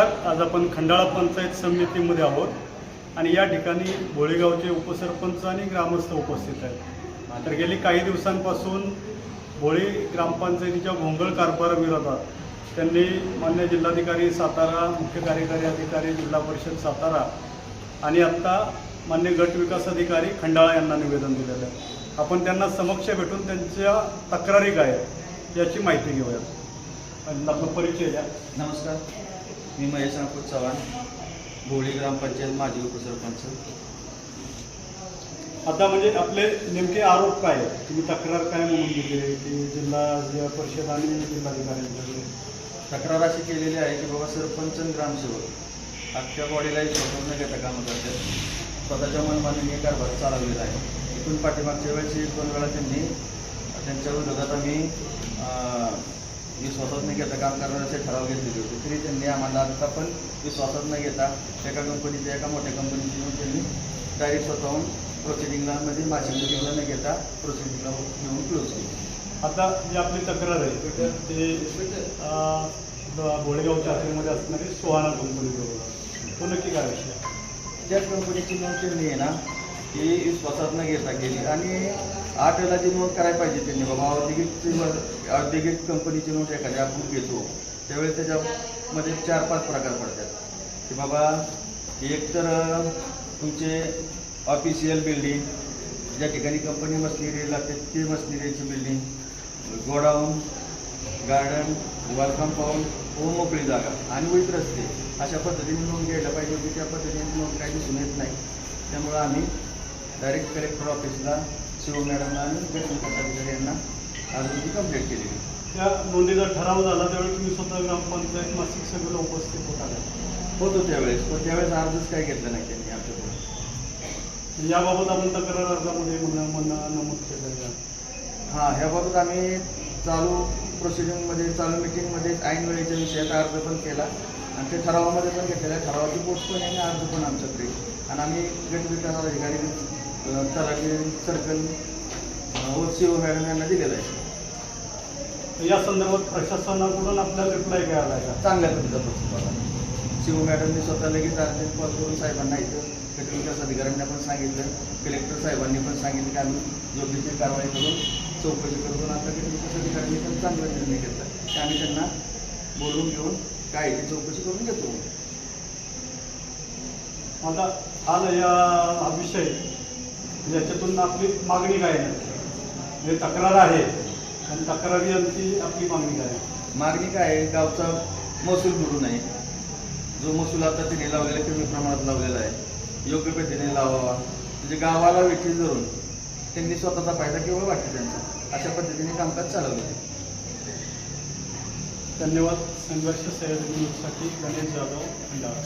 आज आपण खंडाळा पंचायत समितीमध्ये आहोत आणि या ठिकाणी भोळेगावचे उपसरपंच आणि ग्रामस्थ उपस्थित आहेत. तर गेली काही दिवसांपासून भोळी ग्रामपंचायतीच्या भोंगळ कारभाराविरोधात त्यांनी मान्य जिल्हाधिकारी सातारा मुख्य कार्यकारी अधिकारी जिल्हा परिषद सातारा आणि आत्ता मान्य गट विकास अधिकारी खंडाळा यांना निवेदन दिलेलं आहे. आपण त्यांना समक्ष भेटून त्यांच्या तक्रारी काय याची माहिती घेऊयात. आपला परिचय द्या. नमस्कार. मी महेश नागपूर चव्हाण भोळी ग्रामपंचायत माजी उपसरपंच. आता म्हणजे आपले नेमके आरोप काय तुम्ही तक्रार काय म्हणून दिली की जिल्हा जिल्हा परिषद आणि जिल्हाधिकाऱ्यांकडे तक्रार अशी केलेली आहे की बाबा सरपंच आणि ग्रामसेवक अख्ख्या बॉडीलाही स्वतंत्र न घेता कामं करतात. स्वतःच्या मनमानीने कारभार चालवलेला आहे. इथून पाठीमागच्या वेळेस एक दोन वेळा त्यांनी त्यांच्या विरोधात आम्ही विश्वासात न घेता काम करण्याचे ठराव घेतलेले होते तरी त्यांनी आम्हाला आता पण विश्वासात न घेता एका कंपनीच्या एका मोठ्या कंपनीची येऊन त्यांनी डायरेक्ट स्वतःहून प्रोसिडिंगला म्हणजे माझ्या मिटिंगला न घेता प्रोसिडिंगला घेऊन क्लोज केली. आता जी आपली तक्रार आहे ते भोळेगावच्या हद्दीमध्ये असणारी सोहाना कंपनी बरोबर. तो नक्की काय विषय आहे? ज्या कंपनीची नोंद त्यांनी आहे ना ती विश्वासात न घेता गेली आणि आठ वेळाची जी नोंद करायला पाहिजे त्यांनी. बाबा औद्योगिक औद्योगिक कंपनीची नोंद एखाद्या आपण घेतो. त्यावेळेस त्याच्यामध्ये चार पाच प्रकार पडतात. की बाबा एक तर तुमचे ऑफिशियल बिल्डिंग ज्या ठिकाणी कंपनी मशिनरी लागते ते मशिनरीची building godown garden wall compound व मोकळी जागा आणि वैत रस्ते. अशा पद्धतीने नोंद घ्यायला पाहिजे होती. त्या पद्धतीने नोंद काही दिसून येत नाही. त्यामुळं आम्ही डायरेक्ट कलेक्टर ऑफिसला शिव मॅडमला आणि गट विकास अधिकारी यांना अजूनची कंप्लेंट केली त्या नोंदीचा ठराव झाला त्यावेळी तुम्ही स्वतः ग्रामपंचायत मासिक सभेला उपस्थित होता? होतो त्यावेळेस पण त्यावेळेस अर्जच काय घेतला नाही त्यांनी आमच्याकडून. याबाबत आपण तक्रार अर्जामध्ये नमूद केलं हां ह्याबाबत आम्ही चालू प्रोसिडिंगमध्ये चालू मिटिंगमध्ये ऐन वेळेच्या विषयात अर्ज पण केला. आणि ते ठरावामध्ये पण घेतलेला ठरावाची पोस्ट पण आहे आणि अर्ज पण आमच्याकडे. आणि आम्ही गट विकास अधिकारी तलाठी सर्कल व सी मॅडम यांना दिलेला आहे. या संदर्भात प्रशासनाकडून आपल्याला रिप्लाय काय आला का? चांगल्या पद्धतीचा पोस्ट बघा शिव मॅडमनी स्वतः लगेच अर्ज कॉल करून साहेबांना इथं गट विकास अधिकाऱ्यांना पण सांगितलं कलेक्टर साहेबांनी पण सांगितलं की आम्ही योग्य ती कारवाई करून चौकशी करून आता गट विकास अधिकाऱ्यांनी पण चांगला निर्णय घेतला. की आम्ही त्यांना बोलवून घेऊन काय ती चौकशी करून घेतो. आता आलं या हा विषय. याच्यातून आपली मागणी काय म्हणजे तक्रार आहे आणि तक्रारी अंती आपली मागणी काय आहे. मागणी काय आहे? गावचा महसूल बुडू नये जो महसूल आता तिने लावलेला कमी प्रमाणात लावलेला आहे योग्य पद्धतीने लावावा. म्हणजे गावाला वेठी धरून त्यांनी स्वतःचा फायदा केवळ वाटते त्यांचा? अशा पद्धतीने कामकाज चालवलं धन्यवाद. संघर्ष सहयोगी न्यूजसाठी गणेश जाधव खंडाळा